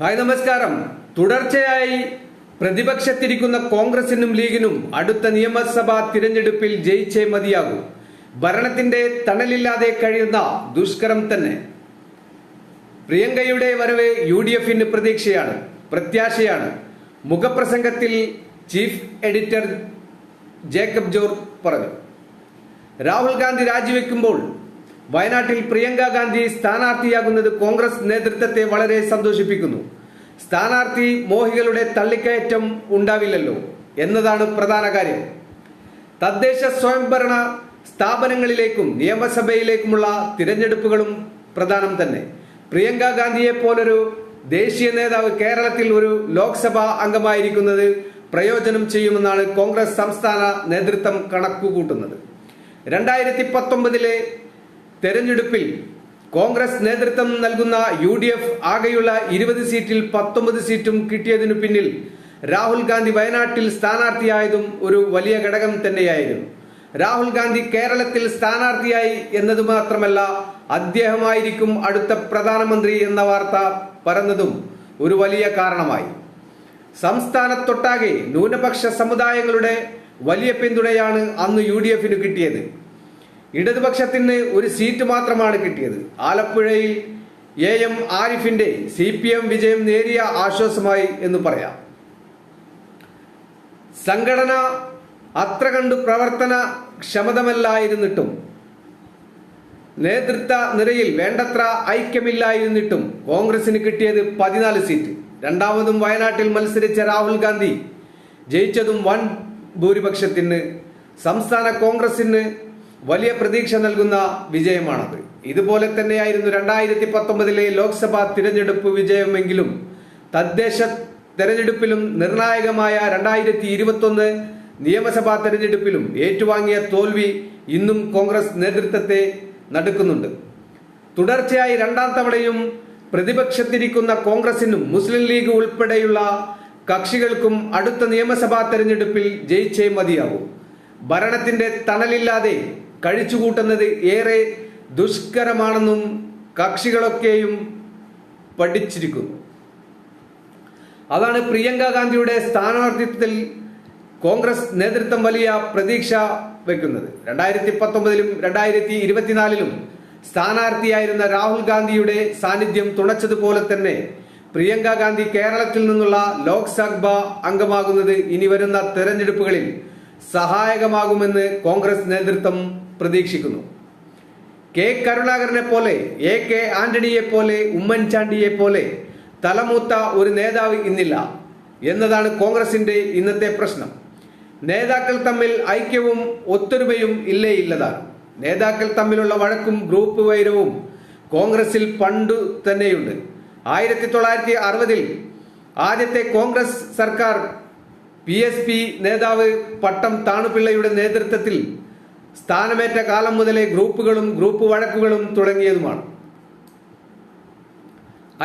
Hi നമസ്കാരം. തുടർച്ചയായി പ്രതിപക്ഷത്തിരിക്കുന്ന കോൺഗ്രസിനും ലീഗിനും അടുത്ത നിയമസഭാ തിരഞ്ഞെടുപ്പിൽ ജയിച്ചേ മതിയാകൂ. ഭരണത്തിന്റെ തണലില്ലാതെ കഴിയുന്ന ദുഷ്കരം തന്നെ. പ്രിയങ്കയുടെ വരവ് യു ഡി എഫിന് പ്രതീക്ഷയാണ് പ്രത്യാശയാണ്. മുഖപ്രസംഗത്തിൽ ചീഫ് എഡിറ്റർ ജേക്കബ് ജോർ പറഞ്ഞു. രാഹുൽ ഗാന്ധി രാജിവെക്കുമ്പോൾ വയനാട്ടിൽ പ്രിയങ്ക ഗാന്ധി സ്ഥാനാർത്ഥിയാകുന്നത് കോൺഗ്രസ് നേതൃത്വത്തെ വളരെ സന്തോഷിപ്പിക്കുന്നു. സ്ഥാനാർത്ഥി മോഹികളുടെ തള്ളിക്കയറ്റം ഉണ്ടാവില്ലല്ലോ എന്നതാണ് പ്രധാന കാര്യം. തദ്ദേശ സ്വയംഭരണ സ്ഥാപനങ്ങളിലേക്കും നിയമസഭയിലേക്കുമുള്ള തിരഞ്ഞെടുപ്പുകളും പ്രധാനം തന്നെ. പ്രിയങ്ക ഗാന്ധിയെ പോലൊരു ദേശീയ നേതാവ് കേരളത്തിൽ ഒരു ലോക്സഭാ അംഗമായിരിക്കുന്നത് പ്രയോജനം ചെയ്യുമെന്നാണ് കോൺഗ്രസ് സംസ്ഥാന നേതൃത്വം കണക്കുകൂട്ടുന്നത്. രണ്ടായിരത്തി പത്തൊമ്പതിലെ തെരഞ്ഞെടുപ്പിൽ കോൺഗ്രസ് നേതൃത്വം നൽകുന്ന യു ഡി എഫ് ആകെയുള്ള ഇരുപത് സീറ്റിൽ പത്തൊമ്പത് സീറ്റും കിട്ടിയതിനു പിന്നിൽ രാഹുൽ ഗാന്ധി വയനാട്ടിൽ സ്ഥാനാർത്ഥിയായതും ഒരു വലിയ ഘടകം തന്നെയായിരുന്നു. രാഹുൽ ഗാന്ധി കേരളത്തിൽ സ്ഥാനാർത്ഥിയായി എന്നത് മാത്രമല്ല അദ്ദേഹമായിരിക്കും അടുത്ത പ്രധാനമന്ത്രി എന്ന വാർത്ത പറഞ്ഞതും ഒരു വലിയ കാരണമായി. സംസ്ഥാനത്തൊട്ടാകെ ന്യൂനപക്ഷ സമുദായങ്ങളുടെ വലിയ പിന്തുണയാണ് അന്ന് യു ഡി എഫിന് കിട്ടിയത്. ഇടതുപക്ഷത്തിന് ഒരു സീറ്റ് മാത്രമാണ് കിട്ടിയത്. ആലപ്പുഴയിൽ എ എം ആരിഫിന്റെ സി പി എം വിജയം നേരിയ ആശ്വാസമായി എന്ന് പറയാം. സംഘടന അത്ര കണ്ടു പ്രവർത്തന ക്ഷമതമല്ലായിരുന്നിട്ടും നേതൃത്വ നിരയിൽ വേണ്ടത്ര ഐക്യമില്ലായിരുന്നിട്ടും കോൺഗ്രസിന് കിട്ടിയത് പതിനാല് സീറ്റ്. രണ്ടാമതും വയനാട്ടിൽ മത്സരിച്ച രാഹുൽ ഗാന്ധി ജയിച്ചതും വൻ ഭൂരിപക്ഷത്തിന് സംസ്ഥാന കോൺഗ്രസിന് വലിയ പ്രതീക്ഷ നൽകുന്ന വിജയമാണത്. ഇതുപോലെ തന്നെയായിരുന്നു രണ്ടായിരത്തി പത്തൊമ്പതിലെ ലോക്സഭാ തിരഞ്ഞെടുപ്പ് വിജയമെങ്കിലും തദ്ദേശ തെരഞ്ഞെടുപ്പിലും നിർണായകമായ രണ്ടായിരത്തി ഇരുപത്തൊന്ന് നിയമസഭാ തെരഞ്ഞെടുപ്പിലും ഏറ്റുവാങ്ങിയ തോൽവി ഇന്നും കോൺഗ്രസ് നേതൃത്വത്തെ നടുക്കുന്നുണ്ട്. തുടർച്ചയായി രണ്ടാം തവണയും പ്രതിപക്ഷത്തിരിക്കുന്ന കോൺഗ്രസിനും മുസ്ലിം ലീഗ് ഉൾപ്പെടെയുള്ള കക്ഷികൾക്കും അടുത്ത നിയമസഭാ തെരഞ്ഞെടുപ്പിൽ ജയിച്ചേ മതിയാവൂ. ഭരണത്തിന്റെ തണലില്ലാതെ കഴിച്ചുകൂട്ടുന്നത് ഏറെ ദുഷ്കരമാണെന്നും കക്ഷികളൊക്കെയും പഠിച്ചിരിക്കുന്നു. അതാണ് പ്രിയങ്ക ഗാന്ധിയുടെ സ്ഥാനാർത്ഥിത്വത്തിൽ കോൺഗ്രസ് നേതൃത്വം വലിയ പ്രതീക്ഷ വെക്കുന്നത്. രണ്ടായിരത്തി പത്തൊമ്പതിലും രണ്ടായിരത്തി ഇരുപത്തിനാലിലും സ്ഥാനാർത്ഥിയായിരുന്ന രാഹുൽ ഗാന്ധിയുടെ സാന്നിധ്യം തുണച്ചതുപോലെ തന്നെ പ്രിയങ്ക ഗാന്ധി കേരളത്തിൽ നിന്നുള്ള ലോക്സഭ അംഗമാകുന്നത് ഇനി വരുന്ന തെരഞ്ഞെടുപ്പുകളിൽ സഹായകമാകുമെന്ന് കോൺഗ്രസ് നേതൃത്വം പ്രതീക്ഷിക്കുന്നു. കെ കരുണാകരനെ പോലെ എ കെ ആന്റണിയെ പോലെ ഉമ്മൻചാണ്ടിയെ പോലെ തലമൂത്ത ഒരു നേതാവ് ഇന്നില്ല എന്നതാണ് കോൺഗ്രസിന്റെ ഇന്നത്തെ പ്രശ്നം. നേതാക്കൾ തമ്മിൽ ഐക്യവും ഒത്തൊരുമയും ഇല്ലേ ഇല്ലതാണ് നേതാക്കൾ തമ്മിലുള്ള വഴക്കും ഗ്രൂപ്പ് വൈരവും കോൺഗ്രസിൽ പണ്ടു തന്നെയുണ്ട്. ആയിരത്തി തൊള്ളായിരത്തി അറുപതിൽ ആദ്യത്തെ കോൺഗ്രസ് സർക്കാർ പി എസ് പി നേതാവ് പട്ടം താണുപിള്ളയുടെ നേതൃത്വത്തിൽ സ്ഥാനമേറ്റ കാലം മുതലേ ഗ്രൂപ്പുകളും ഗ്രൂപ്പ് വഴക്കുകളും തുടങ്ങിയതുമാണ്.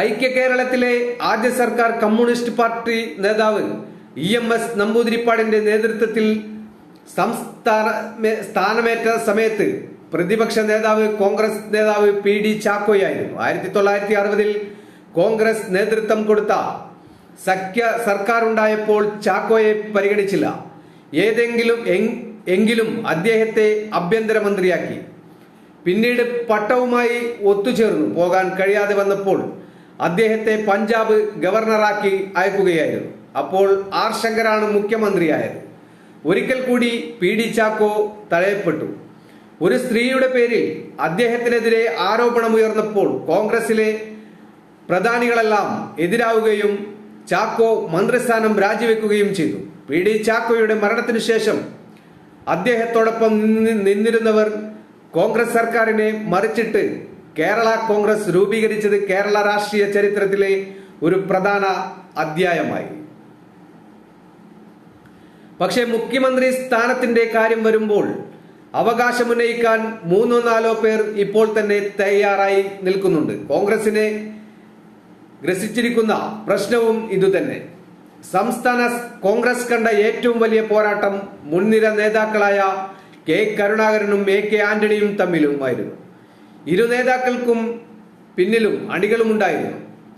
ഐക്യ കേരളത്തിലെ ആദ്യ സർക്കാർ കമ്മ്യൂണിസ്റ്റ് പാർട്ടി നേതാവ് ഇ എം എസ് നമ്പൂതിരിപ്പാടിന്റെ നേതൃത്വത്തിൽ സംസ്ഥാന സ്ഥാനമേറ്റ സമയത്ത് പ്രതിപക്ഷ നേതാവ് കോൺഗ്രസ് നേതാവ് പി ഡി ചാക്കോയായിരുന്നു. ആയിരത്തി തൊള്ളായിരത്തി അറുപതിൽ കോൺഗ്രസ് നേതൃത്വം കൊടുത്ത സഖ്യ സർക്കാർ ഉണ്ടായപ്പോൾ ചാക്കോയെ പരിഗണിച്ചില്ല. ഏതെങ്കിലും എങ്കിലും അദ്ദേഹത്തെ ആഭ്യന്തരമന്ത്രിയാക്കി. പിന്നീട് പട്ടവുമായി ഒത്തുചേർന്നു. പോകാൻ കഴിയാതെ വന്നപ്പോൾ അദ്ദേഹത്തെ പഞ്ചാബ് ഗവർണറാക്കി അയക്കുകയായിരുന്നു. അപ്പോൾ ആർ ശങ്കറാണ് മുഖ്യമന്ത്രിയായത്. ഒരിക്കൽ കൂടി പി ഡി ചാക്കോ തടയപ്പെട്ടു. ഒരു സ്ത്രീയുടെ പേരിൽ അദ്ദേഹത്തിനെതിരെ ആരോപണമുയർന്നപ്പോൾ കോൺഗ്രസിലെ പ്രധാനികളെല്ലാം എതിരാവുകയും ചാക്കോ മന്ത്രിസ്ഥാനം രാജിവെക്കുകയും ചെയ്തു. പി ഡി ചാക്കോയുടെ മരണത്തിനു ശേഷം അദ്ദേഹത്തോടൊപ്പം നിന്നിരുന്നവർ കോൺഗ്രസ് സർക്കാരിനെ മറിച്ചിട്ട് കേരള കോൺഗ്രസ് രൂപീകരിച്ചത് കേരള രാഷ്ട്രീയ ചരിത്രത്തിലെ ഒരു പ്രധാന അധ്യായമായി. പക്ഷേ മുഖ്യമന്ത്രി സ്ഥാനത്തിന്റെ കാര്യം വരുമ്പോൾ അവകാശമുന്നയിക്കാൻ മൂന്നോ നാലോ പേർ ഇപ്പോൾ തന്നെ തയ്യാറായി നിൽക്കുന്നുണ്ട്. കോൺഗ്രസിനെ ഗ്രസിച്ചിരിക്കുന്ന പ്രശ്നവും ഇതുതന്നെ. സംസ്ഥാന കോൺഗ്രസ് കണ്ട ഏറ്റവും വലിയ പോരാട്ടം മുൻനിര നേതാക്കളായ കെ കരുണാകരനും എ കെ ആന്റണിയും തമ്മിലുമായിരുന്നു. ഇരു നേതാക്കൾക്കും പിന്നിലും അണികളുമുണ്ടായിരുന്നു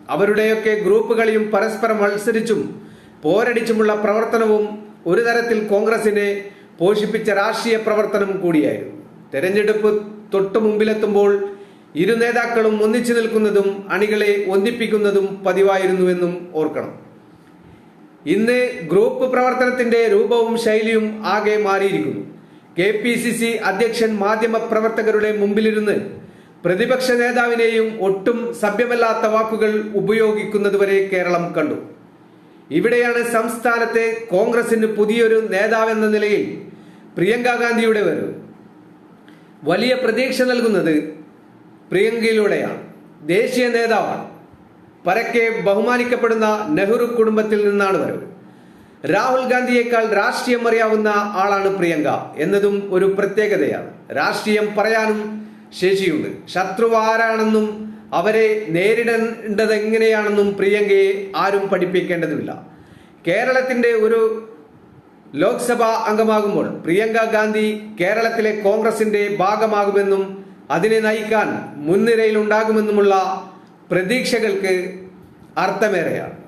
അവരുടെയൊക്കെ ഗ്രൂപ്പുകളെയും പരസ്പരം മത്സരിച്ചും പോരടിച്ചുമുള്ള പ്രവർത്തനവും ഒരു തരത്തിൽ കോൺഗ്രസിനെ പോഷിപ്പിച്ച രാഷ്ട്രീയ പ്രവർത്തനം കൂടിയായിരുന്നു. തെരഞ്ഞെടുപ്പ് തൊട്ടു മുമ്പിലെത്തുമ്പോൾ ഇരു നേതാക്കളും ഒന്നിച്ചു നിൽക്കുന്നതും അണികളെ ഒന്നിപ്പിക്കുന്നതും പതിവായിരുന്നുവെന്നും ഓർക്കണം. ഇന്ന് ഗ്രൂപ്പ് പ്രവർത്തനത്തിന്റെ രൂപവും ശൈലിയും ആകെ മാറിയിരിക്കുന്നു. കെ പി സി സി അധ്യക്ഷൻ മാധ്യമ പ്രവർത്തകരുടെ മുമ്പിലിരുന്ന് പ്രതിപക്ഷ നേതാവിനെയും ഒട്ടും സഭ്യമല്ലാത്ത വാക്കുകൾ ഉപയോഗിക്കുന്നതുവരെ കേരളം കണ്ടു. ഇവിടെയാണ് സംസ്ഥാനത്തെ കോൺഗ്രസിന് പുതിയൊരു നേതാവെന്ന നിലയിൽ പ്രിയങ്ക ഗാന്ധിയുടെ വരവ്. വലിയ പ്രതീക്ഷ നൽകുന്നത് പ്രിയങ്കയിലൂടെയാണ്. ദേശീയ നേതാവാണ്. പരക്കെ ബഹുമാനിക്കപ്പെടുന്ന നെഹ്റു കുടുംബത്തിൽ നിന്നാണ് വരവ്. രാഹുൽ ഗാന്ധിയേക്കാൾ രാഷ്ട്രീയം അറിയാവുന്ന ആളാണ് പ്രിയങ്ക എന്നതും ഒരു പ്രത്യേകതയാണ്. രാഷ്ട്രീയം പറയാനും ശേഷിയുണ്ട്. ശത്രു ആരാണെന്നും അവരെ നേരിടേണ്ടത് എങ്ങനെയാണെന്നും പ്രിയങ്കയെ ആരും പഠിപ്പിക്കേണ്ടതുമില്ല. കേരളത്തിന്റെ ഒരു ലോക്സഭാ അംഗമാകുമ്പോൾ പ്രിയങ്ക ഗാന്ധി കേരളത്തിലെ കോൺഗ്രസിന്റെ ഭാഗമാകുമെന്നും അതിനെ നയിക്കാൻ മുൻനിരയിൽ ഉണ്ടാകുമെന്നുമുള്ള പ്രതീക്ഷകൾക്ക് അർത്ഥമേറെയാണ്.